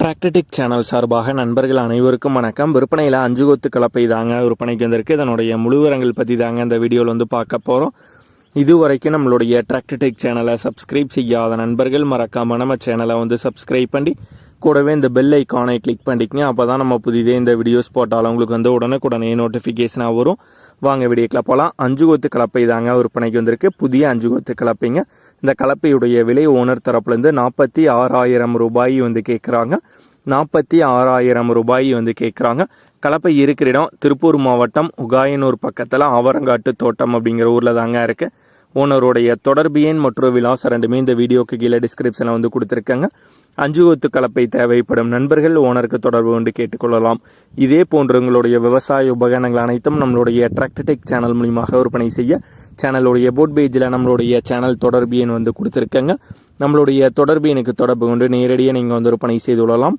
டிராக்டடிக் channel சார்பாக நண்பர்கள் அனைவருக்கும் வணக்கம். விற்பனையில் அஞ்சு கொத்து கலப்பை தாங்க விற்பனைக்கு வந்திருக்கு. இதனுடைய முழுவரங்கள் பற்றி தாங்க இந்த வீடியோவில் வந்து பார்க்க போகிறோம் இதுவரைக்கும் நம்மளுடைய டிராக்டடிக் சேனலை சப்ஸ்கிரைப் செய்யாத நண்பர்கள் மறக்காம நம்ம சேனலை வந்து சப்ஸ்கிரைப் பண்ணி கூடவே இந்த பெல் ஐக்கானை கிளிக் பண்ணிக்கங்க. அப்போ தான் நம்ம புதிதே இந்த வீடியோஸ் போட்டாலும் உங்களுக்கு வந்து உடனுக்குடனே நோட்டிஃபிகேஷனாக வரும். வாங்க வீடியோக்கில் போகலாம் அஞ்சு கொத்து கலப்பை தாங்க விற்பனைக்கு வந்திருக்கு. புதிய அஞ்சு கொத்து கலப்பைங்க. இந்த கலப்பையுடைய விலை ஓனர் தரப்புலேருந்து நாற்பத்தி ஆறாயிரம் ரூபாய் வந்து கேட்குறாங்க நாற்பத்தி ஆறாயிரம் ரூபாய் வந்து கேட்குறாங்க கலப்பை இருக்கிற இடம் திருப்பூர் மாவட்டம் உகாயனூர் பக்கத்தில் ஆவரங்காட்டு தோட்டம் அப்படிங்கிற ஊரில் தாங்க இருக்குது ஓனருடைய தொடர்பு எண் மற்றும் விலாசம் ரெண்டுமே இந்த வீடியோக்கு கீழே டிஸ்கிரிப்ஷனில் வந்து கொடுத்துருக்காங்க. அஞ்சு ஒத்து கலப்பை தேவைப்படும் நண்பர்கள் ஓனருக்கு தொடர்பு கொண்டு கேட்டுக்கொள்ளலாம். இதே போன்ற உங்களுடைய விவசாய உபகரணங்கள் அனைத்தும் நம்மளுடைய டிராக்டடெக் சேனல் மூலியமாக விற்பனை செய்ய சேனலுடைய போட் பேஜில் நம்மளுடைய சேனல் தொடர்பு எண் வந்து கொடுத்துருக்காங்க. நம்மளுடைய தொடர்பு எனக்கு தொடர்பு கொண்டு நேரடியாக நீங்கள் வந்து விற்பனை செய்து கொள்ளலாம்.